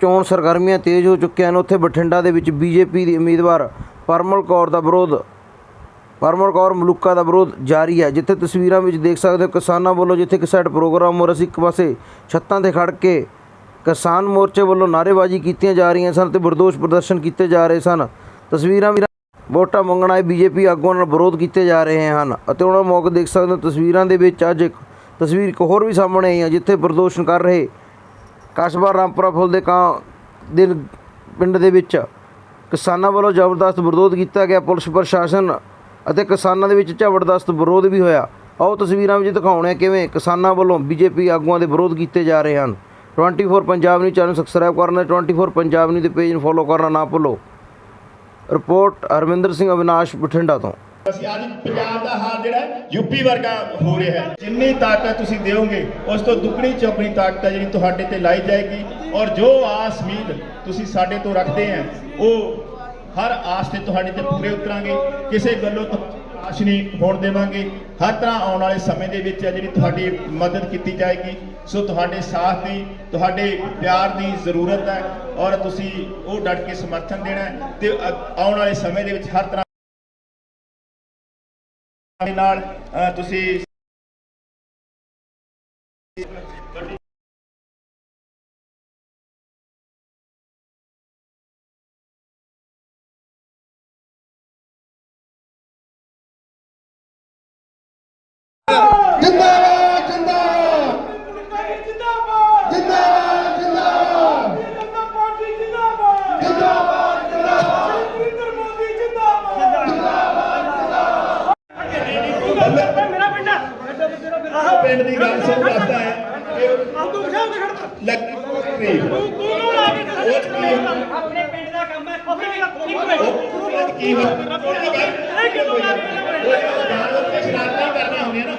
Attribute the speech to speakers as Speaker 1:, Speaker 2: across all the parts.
Speaker 1: ਚੋਣ ਸਰਗਰਮੀਆਂ ਤੇਜ਼ ਹੋ ਚੁੱਕੀਆਂ ਹਨ। ਉੱਥੇ ਬਠਿੰਡਾ ਦੇ ਵਿੱਚ ਬੀਜੇਪੀ ਦੀ ਉਮੀਦਵਾਰ ਪਰਮਲ ਕੌਰ ਦਾ ਵਿਰੋਧ, ਪਰਮਲ ਕੌਰ ਮਲੂਕਾ ਦਾ ਵਿਰੋਧ ਜਾਰੀ ਹੈ। ਜਿੱਥੇ ਤਸਵੀਰਾਂ ਵਿੱਚ ਦੇਖ ਸਕਦੇ ਹੋ, ਕਿਸਾਨਾਂ ਵੱਲੋਂ ਜਿੱਥੇ ਇੱਕ ਸਾਈਡ ਪ੍ਰੋਗਰਾਮ ਹੋ ਰਿਹਾ ਸੀ, ਇੱਕ ਪਾਸੇ ਛੱਤਾਂ ਤੇ ਖੜ ਕੇ ਕਿਸਾਨ ਮੋਰਚੇ ਵੱਲੋਂ ਨਾਅਰੇਬਾਜ਼ੀ ਕੀਤੀਆਂ ਜਾ ਰਹੀਆਂ ਸਨ ਤੇ ਵਿਰੋਧ ਪ੍ਰਦਰਸ਼ਨ ਕੀਤੇ ਜਾ ਰਹੇ ਸਨ। ਤਸਵੀਰਾਂ ਵੀ ਵੋਟਾਂ ਮੰਗਣ ਆਏ ਬੀਜੇਪੀ ਆਗੂਆਂ ਨਾਲ ਵਿਰੋਧ ਕੀਤੇ ਜਾ ਰਹੇ ਹਨ ਅਤੇ ਉਹਨਾਂ ਮੌਕੇ ਦੇਖ ਸਕਦੇ ਹੋ, ਤਸਵੀਰਾਂ ਦੇ ਵਿੱਚ ਅੱਜ ਇੱਕ ਤਸਵੀਰ ਇੱਕ ਹੋਰ ਵੀ ਸਾਹਮਣੇ ਆਈ ਹੈ, ਜਿੱਥੇ ਪ੍ਰਦਰਸ਼ਨ ਕਰ ਰਹੇ ਕਸਬਾ ਰਾਮਪੁਰਾ ਫੁੱਲ ਦੇ ਕਾਂ ਦਿਨ ਪਿੰਡ ਦੇ ਵਿੱਚ ਕਿਸਾਨਾਂ ਵੱਲੋਂ ਜ਼ਬਰਦਸਤ ਵਿਰੋਧ ਕੀਤਾ ਗਿਆ। ਪੁਲਿਸ ਪ੍ਰਸ਼ਾਸਨ ਅਤੇ ਕਿਸਾਨਾਂ ਦੇ ਵਿੱਚ ਜ਼ਬਰਦਸਤ ਵਿਰੋਧ ਵੀ ਹੋਇਆ। ਆਓ ਤਸਵੀਰਾਂ ਵਿੱਚ ਦਿਖਾਉਣੇ ਆ ਕਿਵੇਂ ਕਿਸਾਨਾਂ ਵੱਲੋਂ ਬੀਜੇਪੀ ਆਗੂਆਂ ਦੇ ਵਿਰੋਧ ਕੀਤੇ ਜਾ ਰਹੇ ਹਨ। 24 ਪੰਜਾਬ ਨਿਊਜ਼ ਚੈਨਲ ਸਬਸਕ੍ਰਾਈਬ ਕਰਨਾ 24 ਪੰਜਾਬ ਨਿਊਜ਼ ਦੇ ਪੇਜ ਨੂੰ ਫੋਲੋ ਕਰਨਾ ਨਾ ਭੁੱਲੋ। ਰਿਪੋਰਟ ਹਰਵਿੰਦਰ ਸਿੰਘ ਅਵਿਨਾਸ਼ ਬਠਿੰਡਾ ਤੋਂ।
Speaker 2: ਅਸੀਂ ਅੱਜ ਪੰਜਾਬ ਦਾ ਹਾਲ ਜਿਹੜਾ ਹੈ, ਯੂਪੀ ਵਰਗਾ ਹੋ ਰਿਹਾ ਹੈ। ਜਿੰਨੀ ਤਾਕਤ ਤੁਸੀਂ ਦਿਓਗੇ ਉਸ ਤੋਂ ਦੁੱਗਣੀ ਚੌਗਣੀ ਤਾਕਤ ਹੈ ਜਿਹੜੀ ਤੁਹਾਡੇ ਤੇ ਲਾਈ ਜਾਏਗੀ। ਔਰ ਜੋ ਆਸ ਉਮੀਦ ਤੁਸੀਂ ਸਾਡੇ ਤੋਂ ਰੱਖਦੇ ਆ ਉਹ ਹਰ ਆਸ ਤੇ ਤੁਹਾਡੇ ਤੇ ਪੂਰੇ ਉਤਰਾਂਗੇ। ਕਿਸੇ ਗੱਲੋਂ ਤੋਂ ਆਸ਼ ਨਹੀਂ ਹੋਣ ਦੇਵਾਂਗੇ। ਹਰ ਤਰ੍ਹਾਂ ਆਉਣ ਵਾਲੇ ਸਮੇਂ ਦੇ ਵਿੱਚ ਜਿਹੜੀ ਤੁਹਾਡੀ ਮਦਦ ਕੀਤੀ ਜਾਏਗੀ ਸੋ ਤੁਹਾਡੇ ਸਾਥ ਦੀ ਤੁਹਾਡੇ ਪਿਆਰ ਦੀ ਜ਼ਰੂਰਤ ਹੈ। ਔਰ ਤੁਸੀਂ ਉਹ ਡਟ ਕੇ ਸਮਰਥਨ ਦੇਣਾ ਹੈ ਤੇ ਆਉਣ ਵਾਲੇ ਸਮੇਂ ਦੇ ਵਿੱਚ ਹਰ ਤਰ੍ਹਾਂ ਨਾਲ ਅ, ਤੁਸੀਂ
Speaker 3: ਜਿੰਦਾਬਾਦ ਜਿੰਦਾਬਾਦ
Speaker 4: ਜਿੰਦਾਬਾਦ
Speaker 3: ਜਿੰਦਾਬਾਦ ਜਿੰਦਾਬਾਦ
Speaker 4: ਜਨਤਾ ਪਾਰਟੀ ਜਿੰਦਾਬਾਦ
Speaker 3: ਜਿੰਦਾਬਾਦ ਜਿੰਦਾਬਾਦ
Speaker 4: ਨਰਿੰਦਰ ਮੋਦੀ ਜਿੰਦਾਬਾਦ ਮੇਰਾ ਪਿੰਡ
Speaker 2: ਪਿੰਡ ਦੀ ਗੱਲ ਸੁਣ ਦੱਸਦਾ ਹੈ ਕਿ
Speaker 4: ਤੂੰ ਕਿਹਨਾਂ ਦੇ ਖੜਦਾ
Speaker 2: ਲੱਕੀ ਪੋਸਟਰੀ
Speaker 4: ਤੂੰ ਤੂੰ ਲਾ ਕੇ
Speaker 2: ਕੀ ਹੈ?
Speaker 4: ਆਪਣੇ ਪਿੰਡ ਦਾ ਕੰਮ ਹੈ ਮਿੰਟ
Speaker 2: ਉਹ ਉਹ 'ਚ ਕੀ ਹੋ
Speaker 4: ਇਹ ਕਿਦੋਂ ਲਾ ਕੇ
Speaker 2: ਜਾਨਵਰ ਤੇ ਸ਼ਰਾਰਤਾਂ ਕਰਨੀਆਂ ਹੁੰਦੀਆਂ ਨਾ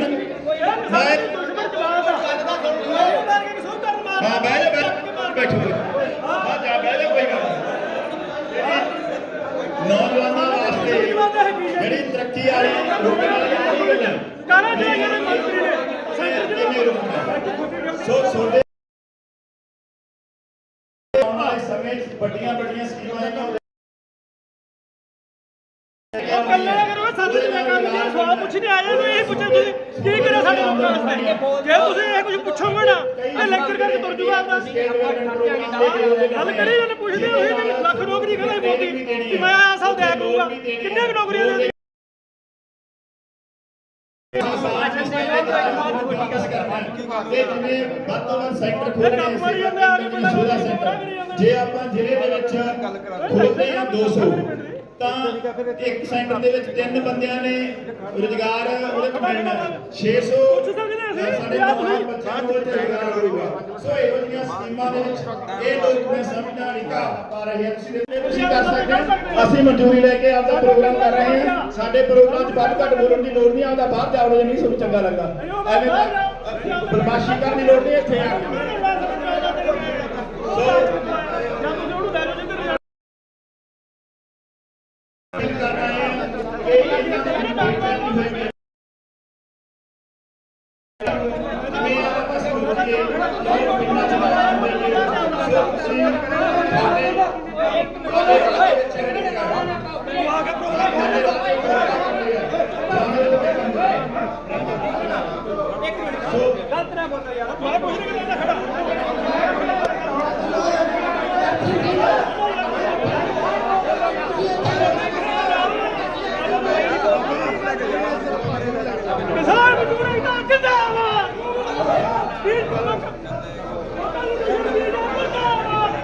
Speaker 4: ਨੂੰ
Speaker 2: ਮੈਂ
Speaker 4: ਦੁਸ਼ਮਣ ਜਵਾਬ ਆ ਕੇ ਕਰਨ
Speaker 2: ਹਾਂ ਬਹਿ ਜਾ ਬਹਿ ਬੈਠੋ ਹਾਂ ਜਾ ਬਹਿ ਜਾ ਕੋਈ ਗੱਲ ਨਹੀਂ। ਨੌਜਵਾਨਾਂ ਵਾਸਤੇ ਜਿਹੜੀ ਤਰੱਕੀ ਵਾਲੀ ਵਾਲੀ ਕੋਈ ਗੱਲ ਨਹੀਂ
Speaker 4: ਕਾਲਾ ਜਿਹੜਾ ਜਿਹੜੇ ਮੰਤਰੀ ਨੇ ਸੈਂਟਰ ਜਿਹੜਾ
Speaker 2: ਸੋ ਛੋਟੇ ਆਉਣ ਸਮੇਂ ਵੱਡੀਆਂ ਵੱਡੀਆਂ ਸਕੀਮਾਂ
Speaker 4: ਗੱਲਾਂ ਕਰੋ ਸਾਨੂੰ ਕੰਮ ਦੇ ਸਵਾਲ ਪੁੱਛਣੇ ਆ ਜਾਂਦੇ ਇਹ ਪੁੱਛੋ ਤੁਸੀਂ ਕੀ ਕਰਿਆ ਸਾਡੇ ਲੋਕਾਂ ਵਾਸਤੇ? ਜੇ ਤੁਸੀਂ ਇਹ ਕੁਝ ਪੁੱਛੋਗੇ ਨਾ ਇਹ ਲੈਕਚਰ ਕਰਕੇ ਤੁਰ ਜੂਗਾ ਆਪਦਾ ਗੱਲ ਕਰੀ ਜਾਂਦੇ ਪੁੱਛਦੇ ਹੋਏ ਵੀ ਲੱਖ ਨੌਕਰੀ ਕਹਿੰਦਾ ਮੋਦੀ ਕਿ ਮੈਂ ਆ ਦਿਆ ਕਰੂੰਗਾ। ਕਿੰਨੇ ਕੁ ਨੌਕਰੀਆਂ ਦੇ
Speaker 2: ਜੇ ਆਪਾਂ ਜ਼ਿਲ੍ਹੇ ਦੇ ਵਿੱਚ ਖੋਲ੍ਹਦੇ ਆ 200 ਤਾਂ ਇੱਕ ਸੈਂਟਰ ਦੇ ਵਿੱਚ ਤਿੰਨ ਬੰਦਿਆਂ ਨੇ ਰੁਜ਼ਗਾਰ ਉਹਦੇ ਤੋਂ ਮਿਲਣਾ 600
Speaker 4: ਪੁੱਛ ਸਕਦੇ ਹਾਂ ਅਸੀਂ।
Speaker 2: ਸਾਡੇ ਨੌਜਵਾਨ ਬੱਚਿਆਂ ਕੋਲ ਰੁਜ਼ਗਾਰ ਹੋਊਗਾ। ਸੋ ਇਹੋ ਜਿਹੀਆਂ ਸਕੀਮਾਂ ਦੇ ਵਿੱਚ ਇਹ ਲੋਕ ਨੇ ਸਮਝਣਾ ਨਹੀਂ ਪਾ ਰਹੇ ਤੁਸੀਂ ਤੁਸੀਂ ਕਰ ਸਕਦੇ ਅਸੀਂ ਮਨਜ਼ੂਰੀ ਲੈ ਕੇ ਆਪਦਾ ਪ੍ਰੋਗਰਾਮ ਕਰ ਰਹੇ ਹਾਂ। ਸਾਡੇ ਪ੍ਰੋਗਰਾਮ 'ਚ ਵੱਧ ਘੱਟ ਬੋਲਣ ਦੀ ਲੋੜ ਨਹੀਂ ਆਪਦਾ ਬਾਹਰ ਜਾਵੜੋ ਜੇ ਨਹੀਂ ਤੁਹਾਨੂੰ ਚੰਗਾ ਲੱਗਦਾ। ਐਵੇਂ ਬਰਮਾਸ਼ੀ ਕਰਨ ਦੀ ਲੋੜ ਨਹੀਂ ਇੱਥੇ ਆ ਕੇ ਹੈ ਇਹ ਇਹਨਾਂ ਦੇ ਨਹੀਂ ਹੋਏਗੀ ਜਿਵੇਂ ਆਪਾਂ ਸੋਚੀਏ ਲੋਕ ਕਿੰਨਾ ਚਲਾਇਆ ਹੋਵੇਗਾ ਸੋ ਤੁਸੀਂ ਸਾਡੇ
Speaker 4: ਕਿਸਾਨ ਮਜ਼ਦੂਰ ਦਾ ਜਿੰਦਾਬਾਦ ਵੀਰ ਲੋਕਾਂ ਨੂੰ ਦੁਸ਼ਮਣ ਵੀਰ ਦਾ ਮੁਰਦਾਬਾਦ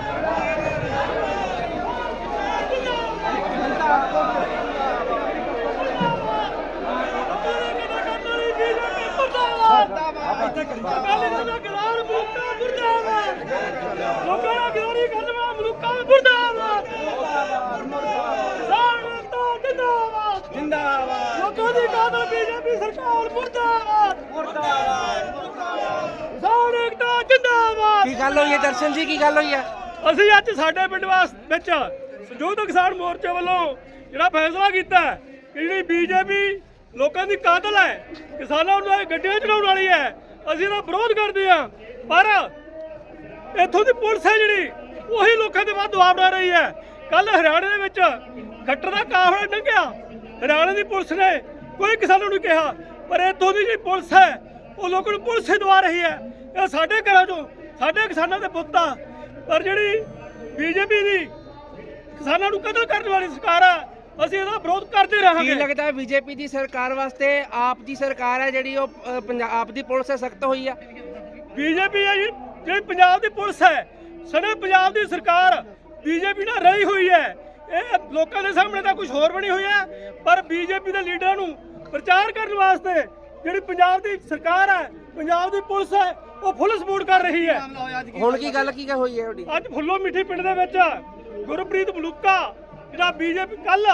Speaker 4: ਲੋਕਾਂ ਦਾ ਗਿਰਾਰੀ ਕਰਨਵਾ ਮਲੂਕਾ ਮੁਰਦਾਬਾਦ। ਸਾਡਾ ਜਿੰਦਾਬਾਦ ਜਿੰਦਾਬਾਦ ਲੋਕਾਂ ਦੀ ਕਾਤਲ ਬੀਜੇਪੀ ਸਰਕਾਰ ਮੁਰਦਾਬਾਦ ਮੁਰਦਾਬਾਦ ਸਾਡਾ ਜਿੰਦਾਬਾਦ
Speaker 5: ਕੀ ਗੱਲ ਹੋਈ ਹੈ ਦਰਸ਼ਨ ਜੀ? ਕੀ ਗੱਲ ਹੋਈ ਹੈ?
Speaker 4: ਅਸੀਂ ਅੱਜ ਸਾਡੇ ਪਿੰਡ ਵਾਸ ਵਿੱਚ ਸੰਯੁਕਤ ਕਿਸਾਨ ਮੋਰਚੇ ਵੱਲੋਂ ਜਿਹੜਾ ਫੈਸਲਾ ਕੀਤਾ ਹੈ ਕਿ ਜਿਹੜੀ ਬੀਜੇਪੀ ਲੋਕਾਂ ਦੀ ਕਾਤਲ ਹੈ ਕਿਸਾਨਾਂ ਨੂੰ ਗੱਡੀਆਂ ਚੜਾਉਣ ਵਾਲੀ ਹੈ ਅਸੀਂ ਇਹਦਾ ਵਿਰੋਧ ਕਰਦੇ ਹਾਂ, ਪਰ ਇੱਥੋਂ ਦੀ ਪੁਲਿਸ ਹੈ ਜਿਹੜੀ, ਉਹੀ ਲੋਕਾਂ ਦੇ ਬਾਅਦ ਦਬਾਅ ਬਣਾ ਰਹੀ ਹੈ। ਕੱਲ ਹਰਿਆਣੇ ਦੇ ਵਿੱਚ ਗੱਟਰ ਦਾ ਕਾਫਲਾ ਲੰਘਿਆ। ਹਰਿਆਣੇ ਦੀ ਪੁਲਿਸ ਨੇ ਕੋਈ ਕਿਸਾਨਾਂ ਨੂੰ ਕਿਹਾ, ਪਰ ਇੱਥੋਂ ਦੀ ਜਿਹੜੀ ਪੁਲਿਸ ਹੈ, ਉਹ ਲੋਕਾਂ ਨੂੰ ਪੁਲਿਸ ਹੀ ਦਵਾ ਰਹੀ ਹੈ। ਇਹ ਸਾਡੇ ਘਰਾਂ ਚੋਂ, ਸਾਡੇ ਕਿਸਾਨਾਂ ਦੇ ਪੁੱਤ ਆ। ਪਰ ਜਿਹੜੀ ਬੀਜੇਪੀ ਦੀ ਕਿਸਾਨਾਂ ਨੂੰ ਕਤਲ ਕਰਨ ਵਾਲੀ ਸਰਕਾਰ ਹੈ ਅਸੀਂ ਇਹਦਾ ਵਿਰੋਧ ਕਰਦੇ
Speaker 5: ਕੀ
Speaker 4: ਰਹਾਂਗੇ
Speaker 5: ਲੱਗਦਾ ਹੈ ਬੀਜੇਪੀ ਦੀ ਸਰਕਾਰ ਵਾਸਤੇ ਆਪ ਦੀ ਸਰਕਾਰ ਹੈ ਜਿਹੜੀ ਉਹ ਅ, ਪੰਜਾਬ ਦੀ ਪੁਲਿਸ ਸਖਤ ਹੋਈ ਆ?
Speaker 4: ਬੀਜੇਪੀ ਹੈ ਜੀ, ਜਿਹੜੀ ਪੰਜਾਬ ਦੀ ਪੁਲਿਸ ਹੈ ਸਣੇ ਪੰਜਾਬ ਦੀ ਸਰਕਾਰ ਬੀਜੇਪੀ ਨਾਲ ਰਹੀ ਹੋਈ ਹੈ। ਇਹ ਲੋਕਾਂ ਦੇ ਸਾਹਮਣੇ ਤਾਂ ਕੁਝ ਹੋਰ ਬਣੀ ਹੋਈ ਹੈ ਪਰ ਬੀਜੇਪੀ ਦੇ ਲੀਡਰਾਂ ਨੂੰ ਪ੍ਰਚਾਰ ਕਰਨ ਵਾਸਤੇ ਜਿਹੜੀ ਪੰਜਾਬ ਦੀ ਸਰਕਾਰ ਹੈ ਪੰਜਾਬ ਦੀ ਪੁਲਿਸ ਹੈ ਉਹ ਫੁੱਲ ਸਪੋਰਟ ਕਰ ਰਹੀ ਹੈ।
Speaker 5: ਹੁਣ ਕੀ ਗੱਲ ਕੀ ਹੋਈ ਹੈ ਤੁਹਾਡੀ?
Speaker 4: ਅੱਜ ਫੁੱਲੋ ਮਿੱਠੀ ਪਿੰਡ ਦੇ ਵਿੱਚ ਗੁਰਪ੍ਰੀਤ ਮਲੂਕਾ ਜਿਹੜਾ ਬੀਜੇਪੀ ਕੱਲ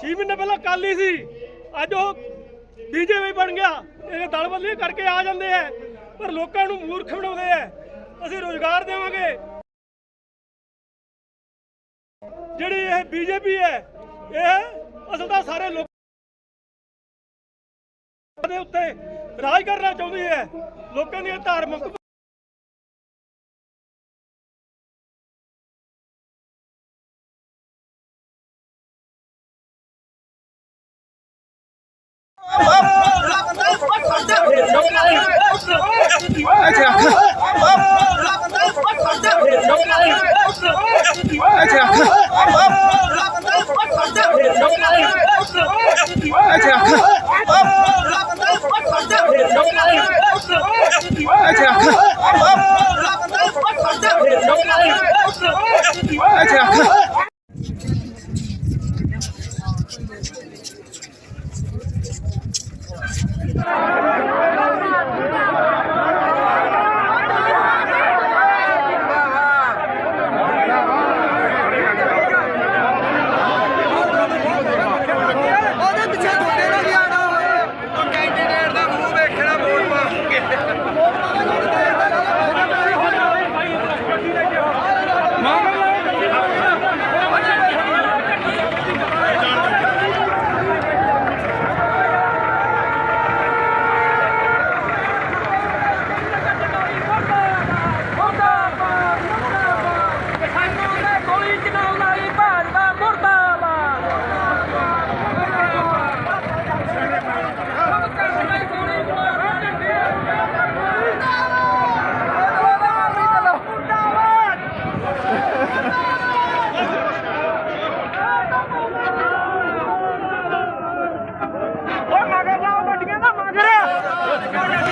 Speaker 4: 6 ਮਹੀਨੇ ਪਹਿਲਾਂ ਕਾਲੀ ਸੀ, ਅੱਜ ਉਹ ਬੀਜੇਪੀ ਬਣ ਗਿਆ ਇਹ ਦਲ ਬਦਲੀ ਕਰਕੇ ਆ ਜਾਂਦੇ ਆ, ਪਰ ਲੋਕਾਂ ਨੂੰ ਮੂਰਖ ਬਣਾਉਂਦੇ ਆ, ਅਸੀਂ ਰੋਜ਼ਗਾਰ ਦੇਵਾਂਗੇ। ਜਿਹੜੀ ਇਹ ਬੀਜੇਪੀ ਹੈ, ਇਹ ਅਸਲ ਤਾਂ ਸਾਰੇ ਲੋਕ ਦੇ ਉੱਤੇ ਰਾਜ ਕਰਨਾ ਚਾਹੁੰਦੀ ਹੈ, ਲੋਕਾਂ ਦੀਆਂ ਧਾਰਮਿਕ
Speaker 6: ਉਹਦੇ
Speaker 7: ਕਿਸਾਨ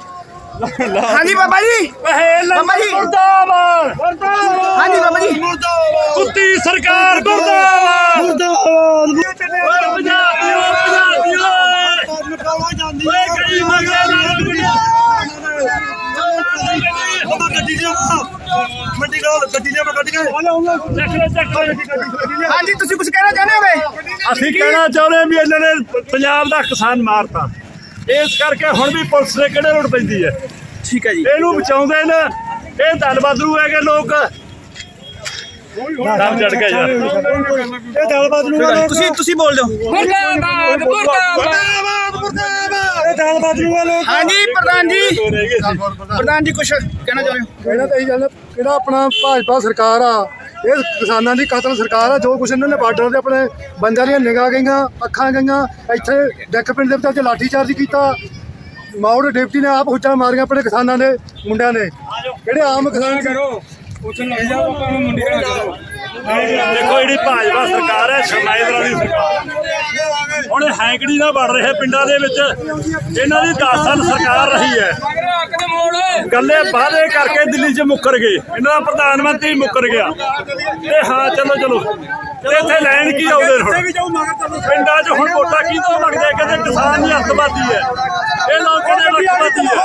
Speaker 8: ਹਾਂਜੀ ਬਾਬਾ ਜੀ। ਬਾਬਾ ਜੀ। ਮੁਰਦਾਬਾਦ ਹਾਂਜੀ ਬਾਬਾ ਜੀ
Speaker 9: ਕੁੱਤੀ ਸਰਕਾਰ ਮੁਰਦਾਬਾਦ ਮੁਰਦਾਬਾਦ ਪੰਜਾਬ ਦੀ ਓਏ ਪੰਜਾਬ ਦੀ ਓਏ ਓਏ ਕਈ ਮੰਗਲੇ
Speaker 10: ਮੰਡੀ ਨਾਲ ਗੱਡੀ ਲਿਆ ਮੈਂ ਕੱਢ ਕੇ
Speaker 8: ਹਾਂਜੀ ਤੁਸੀਂ ਕੁਝ ਕਹਿਣਾ ਚਾਹੁੰਦੇ ਹੋਗੇ
Speaker 9: ਅਸੀਂ ਕਹਿਣਾ ਚਾਹੁੰਦੇ ਵੀ ਇਹਨਾਂ ਨੇ ਪੰਜਾਬ ਦਾ ਕਿਸਾਨ ਮਾਰਤਾ। ਇਸ ਕਰਕੇ ਹੁਣ ਵੀ ਪੁਲਿਸ ਦੇ ਕਿਹੜੇ ਰੋਡ ਪੈਂਦੀ ਹੈ?
Speaker 8: ਠੀਕ ਹੈ ਜੀ।
Speaker 9: ਇਹਨੂੰ ਬਚਾਉਂਦੇ ਨੇ। ਇਹ ਬਦਲੂ ਹੈਗੇ ਲੋਕ। ਦਮ ਚੜ ਗਿਆ ਯਾਰ।
Speaker 10: ਇਹ ਦਲ ਬਦਲੂਗਾ ਲੋਕ
Speaker 8: ਤੁਸੀਂ ਤੁਸੀਂ ਬੋਲ ਦਿਓ।
Speaker 7: ਮੁਰਦਾਬਾਦ ਮੁਰਦਾਬਾਦ।
Speaker 10: ਇਹ ਦਲ ਬਦਲੂਗਾ ਲੋਕ
Speaker 8: ਹਾਂਜੀ ਪ੍ਰਧਾਨ ਜੀ। ਪ੍ਰਧਾਨ ਜੀ ਕੁਝ ਕਹਿਣਾ ਚਾਹੁੰਦੇ ਹੋ?
Speaker 10: ਕਹਿਣਾ ਤਾਂ ਇਹੀ ਗੱਲ ਕਿਹੜਾ ਆਪਣਾ ਭਾਜਪਾ ਸਰਕਾਰ ਆ ਇਹ ਕਿਸਾਨਾਂ ਦੀ ਕਤਲ ਸਰਕਾਰ ਆ ਜੋ ਕੁਛ ਇਹਨਾਂ ਨੇ ਬਾਰਡਰ ਤੇ ਆਪਣੇ ਬੰਦਿਆਂ ਦੀਆਂ ਨਿਗਾਹ ਗਈਆਂ ਅੱਖਾਂ ਗਈਆਂ ਇੱਥੇ ਡੈਕ ਪਿੰਡ ਦੇ ਵਿੱਚ ਲਾਠੀ ਚਾਰਜ ਕੀਤਾ। ਮਾਉੜ ਡਿਪਟੀ ਨੇ ਆਪ ਹੁੱਚਾਂ ਮਾਰੀਆਂ ਆਪਣੇ ਕਿਸਾਨਾਂ ਦੇ ਮੁੰਡਿਆਂ ਨੇ ਜਿਹੜੇ ਆਮ ਕਿਸਾਨ ਕਰੋ।
Speaker 9: ਦੇਖੋ ਜਿਹੜੀ ਭਾਜਪਾ ਸਰਕਾਰ ਹੈ ਸ਼ਰਮਾਇਦਾਰਾਂ ਦੀ ਸਰਕਾਰ ਹੁਣ ਹੈਂਕੜੀ ਨਾਲ ਵੜ ਰਹੇ ਪਿੰਡਾਂ ਦੇ ਵਿੱਚ, ਇਹਨਾਂ ਦੀ 10 ਸਾਲ ਸਰਕਾਰ ਰਹੀ ਹੈ। ਗੱਲੇ ਵਾਅਦੇ ਕਰਕੇ ਦਿੱਲੀ 'ਚ ਮੁੱਕਰ ਗਏ। ਇਹਨਾਂ ਦਾ ਪ੍ਰਧਾਨ ਮੰਤਰੀ ਮੁੱਕਰ ਗਿਆ। ਤੇ ਹਾਂ, ਚਲੋ ਚਲੋ। ਇੱਥੇ ਲੈਣ ਕੀ ਆਉਂਦੇ ਹੁਣ? ਪਿੰਡਾਂ 'ਚ ਹੁਣ ਵੋਟਾਂ ਕਿਹਦੋਂ ਮੰਗਦੇ ਕਹਿੰਦੇ ਕਿਸਾਨ ਹੀ ਅੱਤਵਾਦੀ ਹੈ। ਇਹ ਲੋਕ ਕਹਿੰਦੇ ਲੱਖਵਾਦੀ ਹੈ।